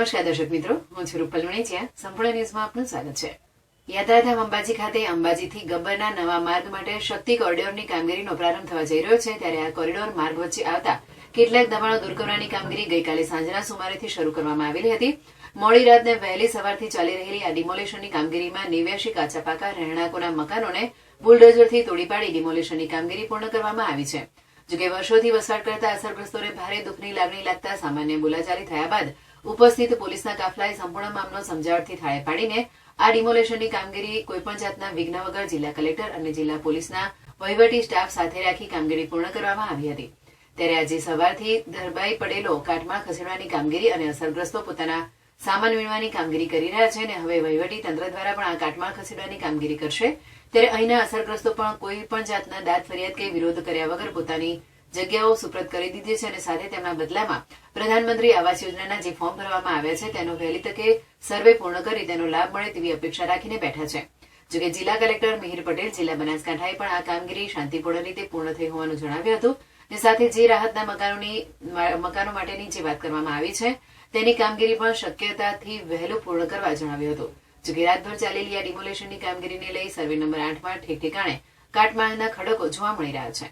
નમસ્કાર દર્શક મિત્રો, હું છું રૂપલ મણેચિયા સંપૂર્ણ ન્યૂઝમાં આપનું સ્વાગત છે. યાત્રાધામ અંબાજી ખાતે અંબાજીથી ગબ્બરના નવા માર્ગ માટે શક્તિ કોરિડોરની કામગીરીનો પ્રારંભ થવા જઈ રહ્યો છે, ત્યારે આ કોરિડોર માર્ગ વચ્ચે આવતા કેટલાક દબાણો દૂર કરવાની કામગીરી ગઈકાલે સાંજના સુમારેથી શરૂ કરવામાં આવેલી હતી. મોડી રાતને વહેલી સવારથી ચાલી રહેલી આ ડિમોલેશનની કામગીરીમાં નેવ્યાશી કાચાપાકા, રહેણાંકોના મકાનોને બુલડોઝરથી તોડી પાડી ડિમોલેશનની કામગીરી પૂર્ણ કરવામાં આવી છે. જોકે વર્ષોથી વસવાટ કરતા અસરગ્રસ્તોને ભારે દુઃખની લાગણી લાગતા સામાન્ય બોલાચાલી થયા બાદ ઉપસ્થિત પોલીસના કાફલાએ સંપૂર્ણ મામલો સમજાવટથી થાળે પાડીને આ ડિમોલેશનની કામગીરી કોઈપણ જાતના વિઘ્ન વગર જિલ્લા કલેક્ટર અને જિલ્લા પોલીસના વહીવટી સ્ટાફ સાથે રાખી કામગીરી પૂર્ણ કરવામાં આવી હતી. ત્યારે આજે સવારથી ધરબાઈ પડેલો કાટમાળ ખસેડવાની કામગીરી અને અસરગ્રસ્તો પોતાના સામાન વીણવાની કામગીરી કરી રહ્યા છે અને હવે વહીવટી તંત્ર દ્વારા પણ આ કાટમાળ ખસેડવાની કામગીરી કરશે. ત્યારે અહીંના અસરગ્રસ્તો પણ કોઈ પણ જાતના દાદ ફરિયાદ કે વિરોધ કર્યા વગર પોતાની જગ્યાઓ સુપ્રત કરી દીધી છે અને સાથે તેમના બદલામાં પ્રધાનમંત્રી આવાસ યોજનાના જે ફોર્મ ભરવામાં આવ્યા છે, તેનો વહેલી તકે સર્વે પૂર્ણ કરી તેનો લાભ મળે તેવી અપેક્ષા રાખીને બેઠા છે. જોકે જિલ્લા કલેક્ટર મિહિર પટેલ, જિલ્લા બનાસકાંઠાએ પણ આ કામગીરી શાંતિપૂર્ણ રીતે પૂર્ણ થઈ હોવાનું જણાવ્યું હતું અને સાથે જે રાહતના મકાનોની, મકાનો માટેની જે વાત કરવામાં આવી છે, તેની કામગીરી પણ શક્યતાથી વહેલું પૂર્ણ કરવા જણાવ્યું હતું. જોકે રાતભર ચાલેલી આ ડિમોલેશનની કામગીરીને લઈ સર્વે નંબર આઠમાં ઠેક ઠેકાણે કાટમાળના ખડકો જોવા મળી રહ્યા છે.